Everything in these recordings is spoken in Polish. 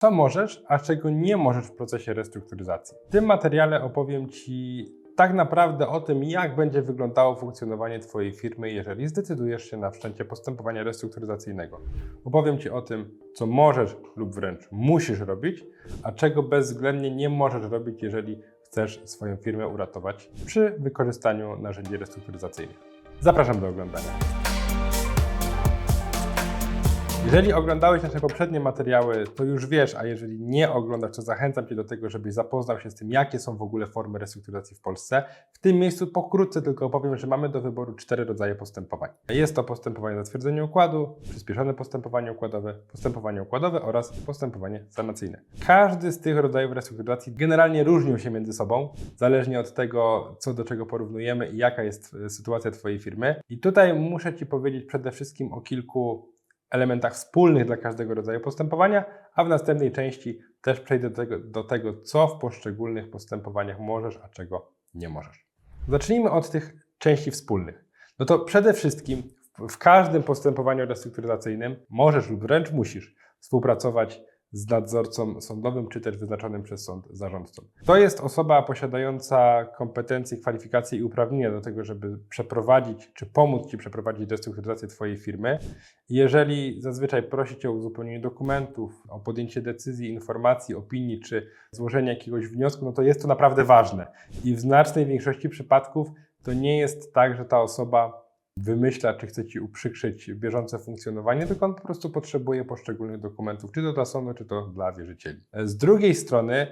co możesz, a czego nie możesz w procesie restrukturyzacji. W tym materiale opowiem Ci tak naprawdę o tym, jak będzie wyglądało funkcjonowanie Twojej firmy, jeżeli zdecydujesz się na wszczęcie postępowania restrukturyzacyjnego. Opowiem Ci o tym, co możesz lub wręcz musisz robić, a czego bezwzględnie nie możesz robić, jeżeli chcesz swoją firmę uratować przy wykorzystaniu narzędzi restrukturyzacyjnych. Zapraszam do oglądania. Jeżeli oglądałeś nasze poprzednie materiały, to już wiesz, a jeżeli nie oglądasz, to zachęcam Cię do tego, żebyś zapoznał się z tym, jakie są w ogóle formy restrukturyzacji w Polsce. W tym miejscu pokrótce tylko opowiem, że mamy do wyboru cztery rodzaje postępowań. Jest to postępowanie zatwierdzenia układu, przyspieszone postępowanie układowe, postępowanie układowe oraz postępowanie sanacyjne. Każdy z tych rodzajów restrukturyzacji generalnie różnią się między sobą, zależnie od tego, co do czego porównujemy i jaka jest e, sytuacja Twojej firmy. I tutaj muszę Ci powiedzieć przede wszystkim o kilku elementach wspólnych dla każdego rodzaju postępowania, a w następnej części też przejdę do tego, do tego, co w poszczególnych postępowaniach możesz, a czego nie możesz. Zacznijmy od tych części wspólnych. No to przede wszystkim w- każdym postępowaniu restrukturyzacyjnym możesz lub wręcz musisz współpracować z nadzorcą sądowym, czy też wyznaczonym przez sąd zarządcą. To jest osoba posiadająca kompetencje, kwalifikacje i uprawnienia do tego, żeby przeprowadzić, czy pomóc Ci przeprowadzić restrukturyzację Twojej firmy. Jeżeli zazwyczaj prosi Cię o uzupełnienie dokumentów, o podjęcie decyzji, informacji, opinii, czy złożenie jakiegoś wniosku, no to jest to naprawdę ważne. I w znacznej większości przypadków to nie jest tak, że ta osoba wymyśla, czy chce Ci uprzykrzyć bieżące funkcjonowanie, tylko on po prostu potrzebuje poszczególnych dokumentów, czy to dla sądu, czy to dla wierzycieli. Z drugiej strony,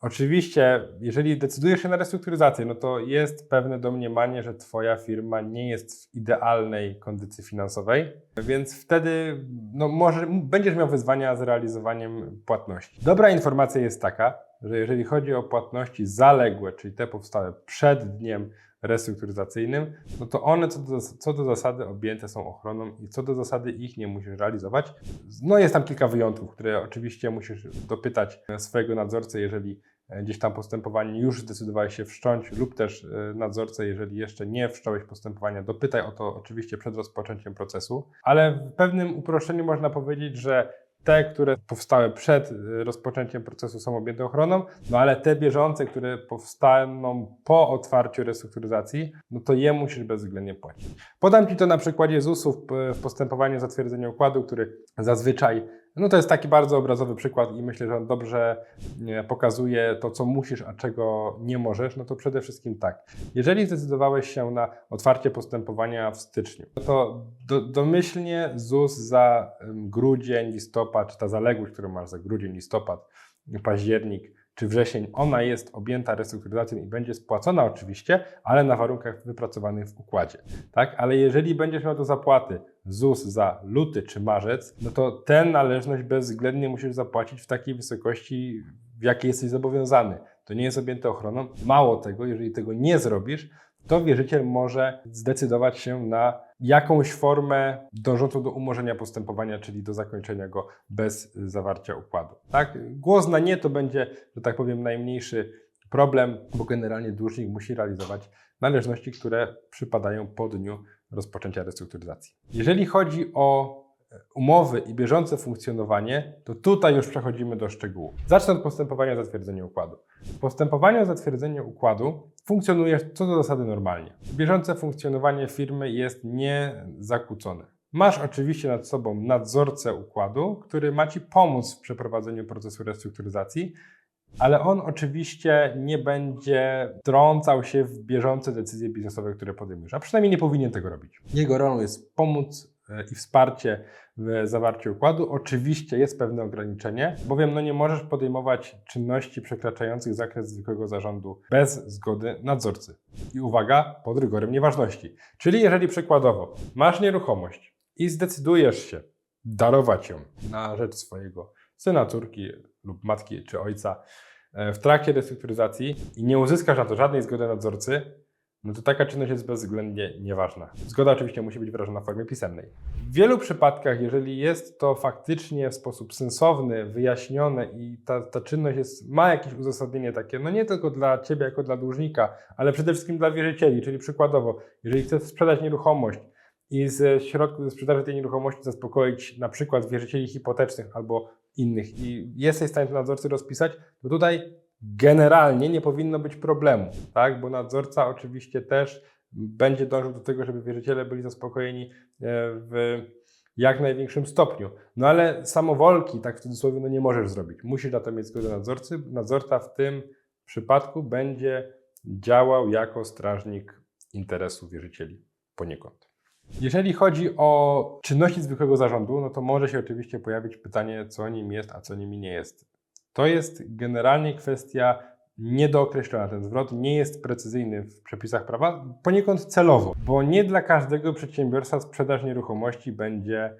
oczywiście, jeżeli decydujesz się na restrukturyzację, no to jest pewne domniemanie, że Twoja firma nie jest w idealnej kondycji finansowej, więc wtedy no, może, będziesz miał wyzwania z realizowaniem płatności. Dobra informacja jest taka, że jeżeli chodzi o płatności zaległe, czyli te powstałe przed dniem restrukturyzacyjnym, no to one co do, co do zasady objęte są ochroną i co do zasady ich nie musisz realizować. No jest tam kilka wyjątków, które oczywiście musisz dopytać swojego nadzorcy, jeżeli e, gdzieś tam postępowanie już zdecydowałeś się wszcząć lub też e, nadzorcę, jeżeli jeszcze nie wszcząłeś postępowania, dopytaj o to oczywiście przed rozpoczęciem procesu, ale w pewnym uproszczeniu można powiedzieć, że te, które powstały przed y, rozpoczęciem procesu są objęte ochroną, no ale te bieżące, które powstaną po otwarciu restrukturyzacji, no to je musisz bezwzględnie płacić. Podam Ci to na przykładzie ZUS-u w, w postępowaniu zatwierdzenia układu, który zazwyczaj, no to jest taki bardzo obrazowy przykład i myślę, że on dobrze pokazuje to, co musisz, a czego nie możesz, no to przede wszystkim tak. Jeżeli zdecydowałeś się na otwarcie postępowania w styczniu, to do, domyślnie ZUS za grudzień, listopad, czy ta zaległość, którą masz za grudzień, listopad, październik czy wrzesień, ona jest objęta restrukturyzacją i będzie spłacona oczywiście, ale na warunkach wypracowanych w układzie. Tak? Ale jeżeli będziesz miał do zapłaty ZUS za luty czy marzec, no to tę należność bezwzględnie musisz zapłacić w takiej wysokości, w jakiej jesteś zobowiązany. To nie jest objęte ochroną. Mało tego, jeżeli tego nie zrobisz, to wierzyciel może zdecydować się na jakąś formę dążącą do umorzenia postępowania, czyli do zakończenia go bez zawarcia układu. Tak? Głos na nie to będzie, że tak powiem, najmniejszy problem, bo generalnie dłużnik musi realizować należności, które przypadają po dniu rozpoczęcia restrukturyzacji. Jeżeli chodzi o umowy i bieżące funkcjonowanie, to tutaj już przechodzimy do szczegółów. Zacznę od postępowania o zatwierdzenie układu. W postępowaniu o zatwierdzenie układu funkcjonuje co do zasady normalnie. Bieżące funkcjonowanie firmy jest niezakłócone. Masz oczywiście nad sobą nadzorcę układu, który ma Ci pomóc w przeprowadzeniu procesu restrukturyzacji, ale on oczywiście nie będzie trącał się w bieżące decyzje biznesowe, które podejmujesz, a przynajmniej nie powinien tego robić. Jego rolą jest pomóc i wsparcie w zawarciu układu. Oczywiście jest pewne ograniczenie, bowiem no nie możesz podejmować czynności przekraczających zakres zwykłego zarządu bez zgody nadzorcy. I uwaga, pod rygorem nieważności. Czyli jeżeli przykładowo masz nieruchomość i zdecydujesz się darować ją na rzecz swojego syna, córki lub matki czy ojca e, w trakcie restrukturyzacji i nie uzyskasz na to żadnej zgody nadzorcy, no to taka czynność jest bezwzględnie nieważna. Zgoda oczywiście musi być wyrażona w formie pisemnej. W wielu przypadkach, jeżeli jest to faktycznie w sposób sensowny, wyjaśnione i ta, ta czynność jest, ma jakieś uzasadnienie takie, no nie tylko dla Ciebie jako dla dłużnika, ale przede wszystkim dla wierzycieli, czyli przykładowo, jeżeli chcesz sprzedać nieruchomość i ze środków ze sprzedaży tej nieruchomości zaspokoić na przykład wierzycieli hipotecznych albo innych i jesteś w stanie to nadzorcy rozpisać, to tutaj generalnie nie powinno być problemu, tak? Bo nadzorca oczywiście też będzie dążył do tego, żeby wierzyciele byli zaspokojeni e, w jak największym stopniu. No ale samowolki, tak w cudzysłowie, no nie możesz zrobić. Musisz na to mieć zgodę nadzorcy. Nadzorca w tym przypadku będzie działał jako strażnik interesu wierzycieli poniekąd. Jeżeli chodzi o czynności zwykłego zarządu, no to może się oczywiście pojawić pytanie, co nim jest, a co nimi nie jest. To jest generalnie kwestia niedookreślona. Ten zwrot nie jest precyzyjny w przepisach prawa, poniekąd celowo, bo nie dla każdego przedsiębiorstwa sprzedaż nieruchomości będzie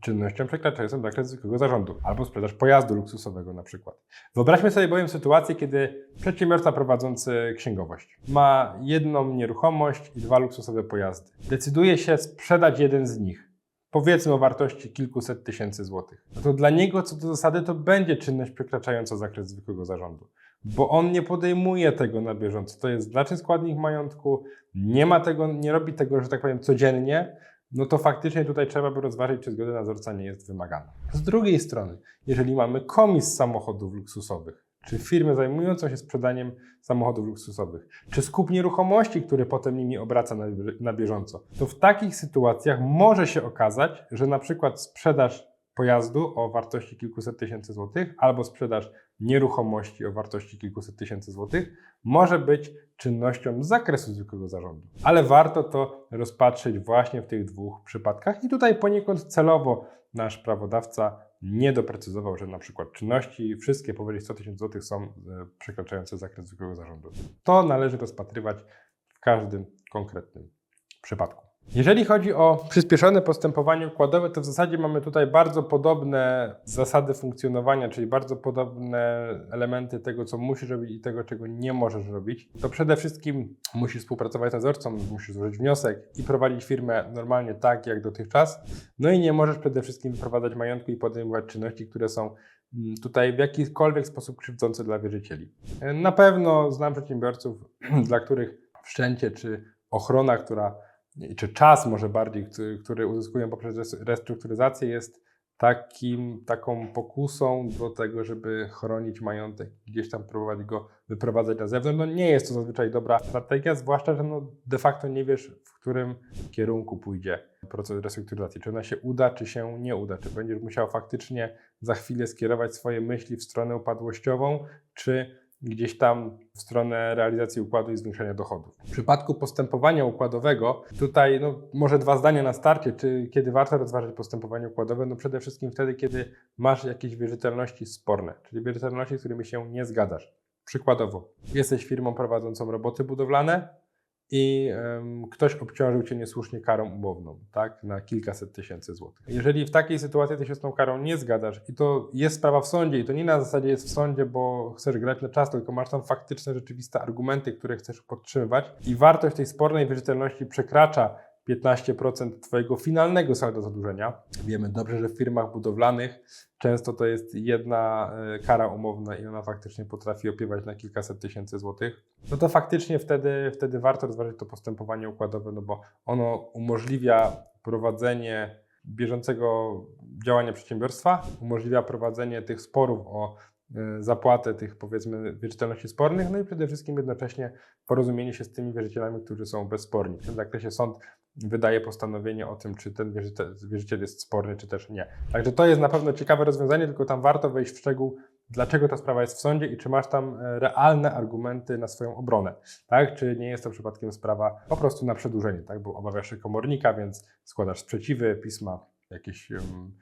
czynnością przekraczającą zakres zwykłego zarządu, albo sprzedaż pojazdu luksusowego na przykład. Wyobraźmy sobie bowiem sytuację, kiedy przedsiębiorca prowadzący księgowość ma jedną nieruchomość i dwa luksusowe pojazdy. Decyduje się sprzedać jeden z nich, powiedzmy o wartości kilkuset tysięcy złotych. To dla niego co do zasady to będzie czynność przekraczająca zakres zwykłego zarządu bo on nie podejmuje tego na bieżąco. To jest znaczny składnik majątku, nie ma tego, nie robi tego, że tak powiem, codziennie, no to faktycznie tutaj trzeba by rozważyć, czy zgoda nadzorca nie jest wymagana. Z drugiej strony, jeżeli mamy komis samochodów luksusowych, czy firmę zajmującą się sprzedaniem samochodów luksusowych, czy skup nieruchomości, który potem nimi obraca na, na bieżąco, to w takich sytuacjach może się okazać, że na przykład sprzedaż pojazdu o wartości kilkuset tysięcy złotych albo sprzedaż nieruchomości o wartości kilkuset tysięcy złotych może być czynnością z zakresu zwykłego zarządu. Ale warto to rozpatrzeć właśnie w tych dwóch przypadkach. I tutaj poniekąd celowo nasz prawodawca nie doprecyzował, że na przykład czynności wszystkie powyżej 100 tysięcy złotych są e, przekraczające zakres zwykłego zarządu. To należy rozpatrywać w każdym konkretnym przypadku. Jeżeli chodzi o przyspieszone postępowanie układowe, to w zasadzie mamy tutaj bardzo podobne zasady funkcjonowania, czyli bardzo podobne elementy tego, co musisz robić i tego, czego nie możesz robić. To przede wszystkim musisz współpracować z nadzorcą, musisz złożyć wniosek i prowadzić firmę normalnie tak, jak dotychczas. No i nie możesz przede wszystkim wyprowadzać majątku i podejmować czynności, które są mm, tutaj w jakikolwiek sposób krzywdzące dla wierzycieli. Na pewno znam przedsiębiorców, dla których wszczęcie czy ochrona, która czy czas może bardziej, który uzyskują poprzez restrukturyzację jest takim, taką pokusą do tego, żeby chronić majątek, gdzieś tam próbować go wyprowadzać na zewnątrz. No nie jest to zazwyczaj dobra strategia, zwłaszcza, że no de facto nie wiesz, w którym kierunku pójdzie proces restrukturyzacji. Czy ona się uda, czy się nie uda. Czy będziesz musiał faktycznie za chwilę skierować swoje myśli w stronę upadłościową, czy gdzieś tam w stronę realizacji układu i zwiększenia dochodów. W przypadku postępowania układowego, tutaj no, może dwa zdania na starcie, czy kiedy warto rozważyć postępowanie układowe? No przede wszystkim wtedy, kiedy masz jakieś wierzytelności sporne, czyli wierzytelności, z którymi się nie zgadzasz. Przykładowo, jesteś firmą prowadzącą roboty budowlane, i um, ktoś obciążył cię niesłusznie karą umowną, tak, na kilkaset tysięcy złotych. Jeżeli w takiej sytuacji ty się z tą karą nie zgadzasz i to jest sprawa w sądzie i to nie na zasadzie jest w sądzie, bo chcesz grać na czas, tylko masz tam faktyczne, rzeczywiste argumenty, które chcesz podtrzymywać i wartość tej spornej wierzytelności przekracza 15% Twojego finalnego saldo zadłużenia. Wiemy dobrze, że w firmach budowlanych często to jest jedna e, kara umowna i ona faktycznie potrafi opiewać na kilkaset tysięcy złotych. No to faktycznie wtedy, wtedy warto rozważyć to postępowanie układowe, no bo ono umożliwia prowadzenie bieżącego działania przedsiębiorstwa, umożliwia prowadzenie tych sporów o zapłatę tych powiedzmy wierzytelności spornych, no i przede wszystkim jednocześnie porozumienie się z tymi wierzycielami, którzy są bezsporni. W tym zakresie sąd wydaje postanowienie o tym, czy ten wierzyciel, wierzyciel jest sporny, czy też nie. Także to jest na pewno ciekawe rozwiązanie, tylko tam warto wejść w szczegół, dlaczego ta sprawa jest w sądzie i czy masz tam e, realne argumenty na swoją obronę, tak? Czy nie jest to przypadkiem sprawa po prostu na przedłużenie, tak? Bo obawiasz się komornika, więc składasz sprzeciwy, pisma, jakieś um,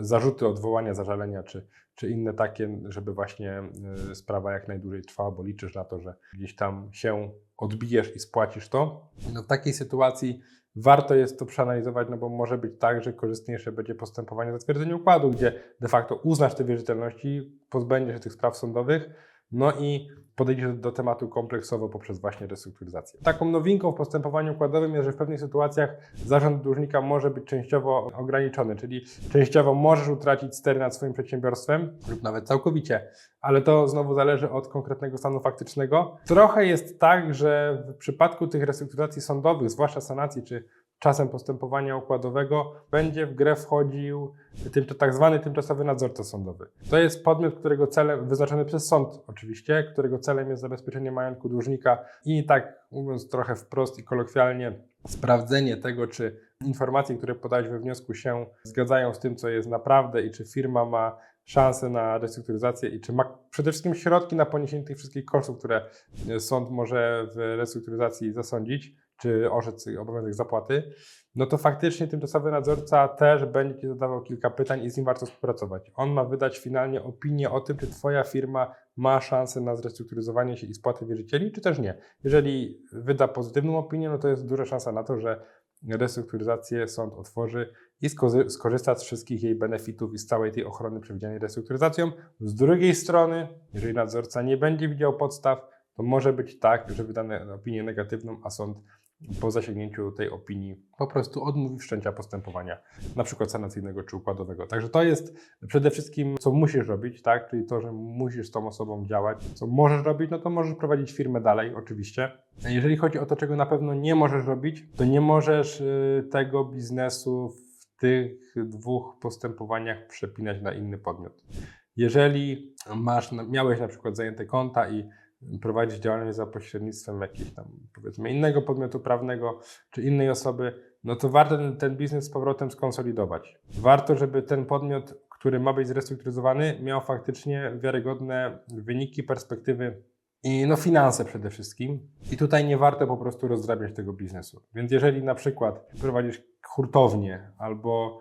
zarzuty, odwołania, zażalenia, czy, czy inne takie, żeby właśnie y, sprawa jak najdłużej trwała, bo liczysz na to, że gdzieś tam się odbijesz i spłacisz to. No w takiej sytuacji warto jest to przeanalizować, no bo może być tak, że korzystniejsze będzie postępowanie zatwierdzenia układu, gdzie de facto uznasz te wierzytelności, pozbędziesz się tych spraw sądowych, no i podejdzie do tematu kompleksowo poprzez właśnie restrukturyzację. Taką nowinką w postępowaniu układowym jest, że w pewnych sytuacjach zarząd dłużnika może być częściowo ograniczony, czyli częściowo możesz utracić stery nad swoim przedsiębiorstwem lub nawet całkowicie, ale to znowu zależy od konkretnego stanu faktycznego. Trochę jest tak, że w przypadku tych restrukturyzacji sądowych, zwłaszcza sanacji czy czasem postępowania układowego będzie w grę wchodził tym, tak zwany tymczasowy nadzorca sądowy. To jest podmiot, którego celem, wyznaczony przez sąd oczywiście, którego celem jest zabezpieczenie majątku dłużnika i tak mówiąc trochę wprost i kolokwialnie, sprawdzenie tego, czy informacje, które podałeś we wniosku się zgadzają z tym, co jest naprawdę i czy firma ma szansę na restrukturyzację i czy ma przede wszystkim środki na poniesienie tych wszystkich kosztów, które sąd może w restrukturyzacji zasądzić, czy orzec obowiązek zapłaty, no to faktycznie tymczasowy nadzorca też będzie zadawał kilka pytań i z nim warto współpracować. On ma wydać finalnie opinię o tym, czy Twoja firma ma szansę na zrestrukturyzowanie się i spłatę wierzycieli, czy też nie. Jeżeli wyda pozytywną opinię, no to jest duża szansa na to, że restrukturyzację sąd otworzy i skorzysta z wszystkich jej benefitów i z całej tej ochrony przewidzianej restrukturyzacją. Z drugiej strony, jeżeli nadzorca nie będzie widział podstaw, to może być tak, że wydane opinię negatywną, a sąd po zasięgnięciu tej opinii po prostu odmówi wszczęcia postępowania, na przykład sanacyjnego czy układowego. Także to jest przede wszystkim, co musisz robić, tak? Czyli to, że musisz z tą osobą działać. Co możesz robić, no to możesz prowadzić firmę dalej, oczywiście. Jeżeli chodzi o to, czego na pewno nie możesz robić, to nie możesz y, tego biznesu w tych dwóch postępowaniach przepinać na inny podmiot. Jeżeli masz, miałeś na przykład zajęte konta i prowadzić działalność za pośrednictwem jakiegoś tam powiedzmy innego podmiotu prawnego czy innej osoby, no to warto ten, ten biznes z powrotem skonsolidować. Warto, żeby ten podmiot, który ma być zrestrukturyzowany, miał faktycznie wiarygodne wyniki, perspektywy i no finanse przede wszystkim. I tutaj nie warto po prostu rozdrabiać tego biznesu. Więc jeżeli na przykład prowadzisz hurtownię albo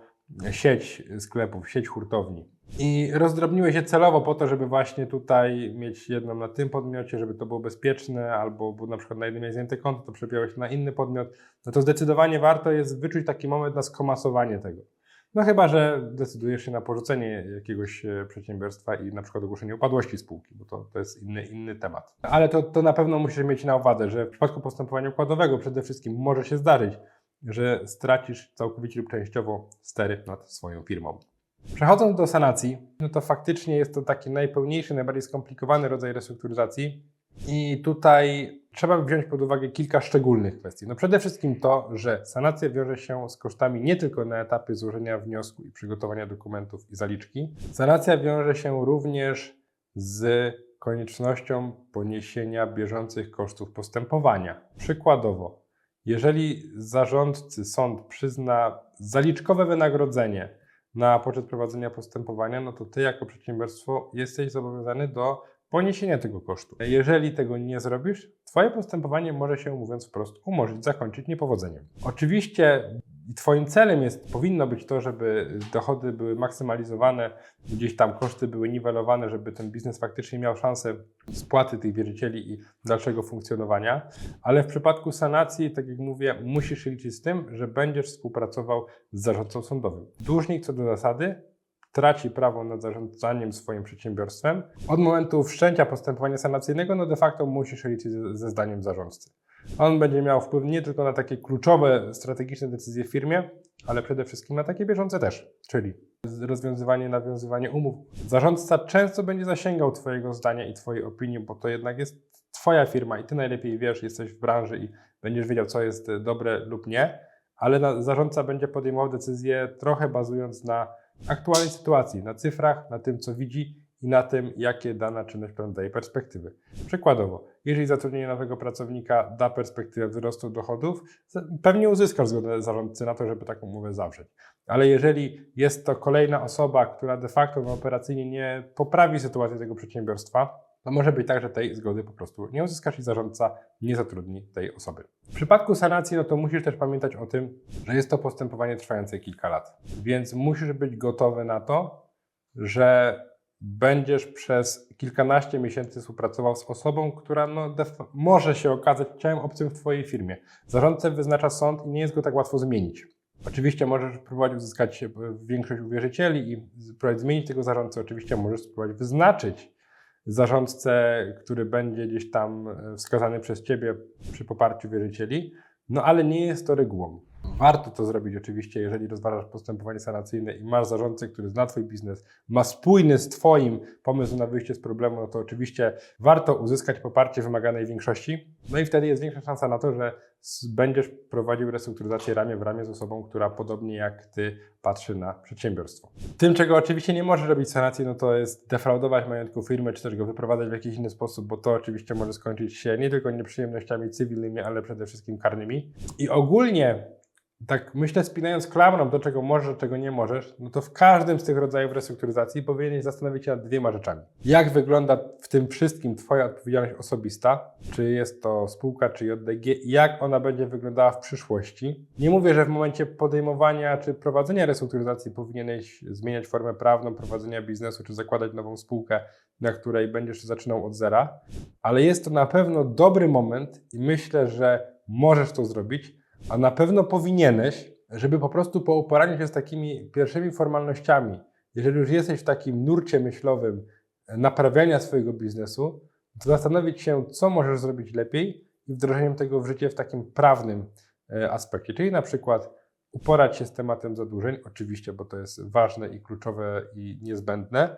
sieć sklepów, sieć hurtowni i rozdrobniłeś się celowo po to, żeby właśnie tutaj mieć jedną na tym podmiocie, żeby to było bezpieczne, albo bo na przykład na jednym jest zajęte konto, to przepiąłeś na inny podmiot, no to zdecydowanie warto jest wyczuć taki moment na skomasowanie tego. No chyba, że decydujesz się na porzucenie jakiegoś e, przedsiębiorstwa i na przykład ogłoszenie upadłości spółki, bo to, to jest inny, inny temat. Ale to, to na pewno musisz mieć na uwadze, że w przypadku postępowania układowego przede wszystkim może się zdarzyć, że stracisz całkowicie lub częściowo stery nad swoją firmą. Przechodząc do sanacji, no to faktycznie jest to taki najpełniejszy, najbardziej skomplikowany rodzaj restrukturyzacji. I tutaj trzeba wziąć pod uwagę kilka szczególnych kwestii. No przede wszystkim to, że sanacja wiąże się z kosztami nie tylko na etapie złożenia wniosku i przygotowania dokumentów i zaliczki. Sanacja wiąże się również z koniecznością poniesienia bieżących kosztów postępowania. Przykładowo, jeżeli zarządcy sąd przyzna zaliczkowe wynagrodzenie na poczet prowadzenia postępowania, no to ty jako przedsiębiorstwo jesteś zobowiązany do poniesienia tego kosztu. Jeżeli tego nie zrobisz, twoje postępowanie może się, mówiąc wprost, umorzyć, zakończyć niepowodzeniem. Oczywiście twoim celem jest, powinno być to, żeby dochody były maksymalizowane, gdzieś tam koszty były niwelowane, żeby ten biznes faktycznie miał szansę spłaty tych wierzycieli i dalszego funkcjonowania, ale w przypadku sanacji, tak jak mówię, musisz liczyć z tym, że będziesz współpracował z zarządcą sądowym. Dłużnik co do zasady traci prawo nad zarządzaniem swoim przedsiębiorstwem. Od momentu wszczęcia postępowania sanacyjnego, no de facto musisz liczyć ze, zdaniem zarządcy. On będzie miał wpływ nie tylko na takie kluczowe, strategiczne decyzje w firmie, ale przede wszystkim na takie bieżące też, czyli rozwiązywanie, nawiązywanie umów. Zarządca często będzie zasięgał Twojego zdania i Twojej opinii, bo to jednak jest Twoja firma i Ty najlepiej wiesz, jesteś w branży i będziesz wiedział, co jest dobre lub nie, ale zarządca będzie podejmował decyzje trochę bazując na aktualnej sytuacji, na cyfrach, na tym, co widzi i na tym, jakie dana czynność pewnie daje perspektywy. Przykładowo, jeżeli zatrudnienie nowego pracownika da perspektywę wzrostu dochodów, pewnie uzyskasz zgodę zarządcy na to, żeby taką umowę zawrzeć. Ale jeżeli jest to kolejna osoba, która de facto operacyjnie nie poprawi sytuacji tego przedsiębiorstwa, to może być tak, że tej zgody po prostu nie uzyskasz i zarządca nie zatrudni tej osoby. W przypadku sanacji, no to musisz też pamiętać o tym, że jest to postępowanie trwające kilka lat. Więc musisz być gotowy na to, że będziesz przez kilkanaście miesięcy współpracował z osobą, która no, może się okazać ciałem obcym w Twojej firmie. Zarządcę wyznacza sąd i nie jest go tak łatwo zmienić. Oczywiście możesz próbować uzyskać większość uwierzycieli i próbować zmienić tego zarządcę. Oczywiście możesz spróbować wyznaczyć zarządcę, który będzie gdzieś tam wskazany przez Ciebie przy poparciu wierzycieli, no ale nie jest to regułą. Warto to zrobić oczywiście, jeżeli rozważasz postępowanie sanacyjne i masz zarządcę, który zna Twój biznes, ma spójny z Twoim pomysł na wyjście z problemu, no to oczywiście warto uzyskać poparcie wymaganej większości. No i wtedy jest większa szansa na to, że będziesz prowadził restrukturyzację ramię w ramię z osobą, która podobnie jak Ty patrzy na przedsiębiorstwo. Tym, czego oczywiście nie może robić sanacji, no to jest defraudować majątku firmy, czy też go wyprowadzać w jakiś inny sposób, bo to oczywiście może skończyć się nie tylko nieprzyjemnościami cywilnymi, ale przede wszystkim karnymi. I ogólnie tak myślę, spinając klamrą do czego możesz, czego nie możesz, no to w każdym z tych rodzajów restrukturyzacji powinieneś zastanowić się nad dwiema rzeczami. Jak wygląda w tym wszystkim Twoja odpowiedzialność osobista? Czy jest to spółka, czy JDG? Jak ona będzie wyglądała w przyszłości? Nie mówię, że w momencie podejmowania czy prowadzenia restrukturyzacji powinieneś zmieniać formę prawną prowadzenia biznesu, czy zakładać nową spółkę, na której będziesz zaczynał od zera, ale jest to na pewno dobry moment i myślę, że możesz to zrobić, a na pewno powinieneś, żeby po prostu po uporaniu się z takimi pierwszymi formalnościami, jeżeli już jesteś w takim nurcie myślowym naprawiania swojego biznesu, to zastanowić się, co możesz zrobić lepiej i wdrożeniem tego w życie w takim prawnym e, aspekcie. Czyli na przykład uporać się z tematem zadłużeń, oczywiście, bo to jest ważne i kluczowe i niezbędne,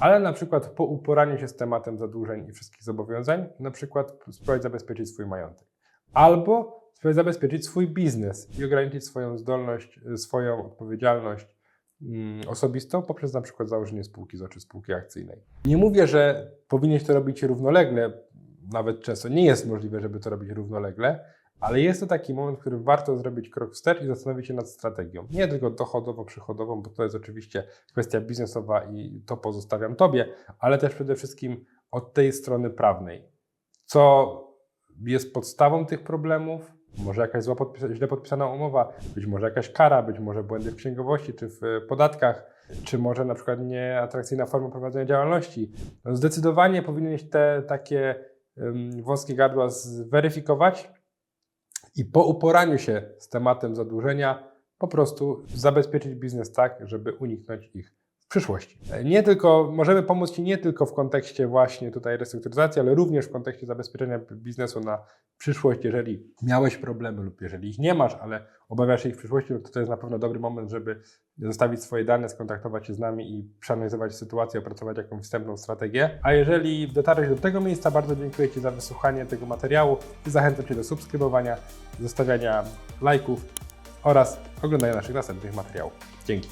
ale na przykład po uporaniu się z tematem zadłużeń i wszystkich zobowiązań, na przykład spróbować zabezpieczyć swój majątek. Albo zabezpieczyć swój biznes i ograniczyć swoją zdolność, y, swoją odpowiedzialność mm, osobistą poprzez na przykład założenie spółki z oczy spółki akcyjnej. Nie mówię, że powinieneś to robić równolegle, nawet często nie jest możliwe, żeby to robić równolegle, ale jest to taki moment, w którym warto zrobić krok wstecz i zastanowić się nad strategią. Nie tylko dochodowo-przychodową, bo to jest oczywiście kwestia biznesowa i to pozostawiam Tobie, ale też przede wszystkim od tej strony prawnej. Co jest podstawą tych problemów? Może jakaś zła podpis- źle podpisana umowa, być może jakaś kara, być może błędy w księgowości czy w e, podatkach, czy może na przykład nieatrakcyjna forma prowadzenia działalności. No zdecydowanie powinieneś te takie ym, wąskie gardła zweryfikować i po uporaniu się z tematem zadłużenia po prostu zabezpieczyć biznes tak, żeby uniknąć ich przyszłości. Nie tylko, możemy pomóc Ci nie tylko w kontekście właśnie tutaj restrukturyzacji, ale również w kontekście zabezpieczenia biznesu na przyszłość, jeżeli miałeś problemy lub jeżeli ich nie masz, ale obawiasz się ich w przyszłości, to to jest na pewno dobry moment, żeby zostawić swoje dane, skontaktować się z nami i przeanalizować sytuację, opracować jakąś wstępną strategię. A jeżeli dotarłeś do tego miejsca, bardzo dziękuję Ci za wysłuchanie tego materiału i zachęcam Cię do subskrybowania, zostawiania lajków oraz oglądania naszych następnych materiałów. Dzięki.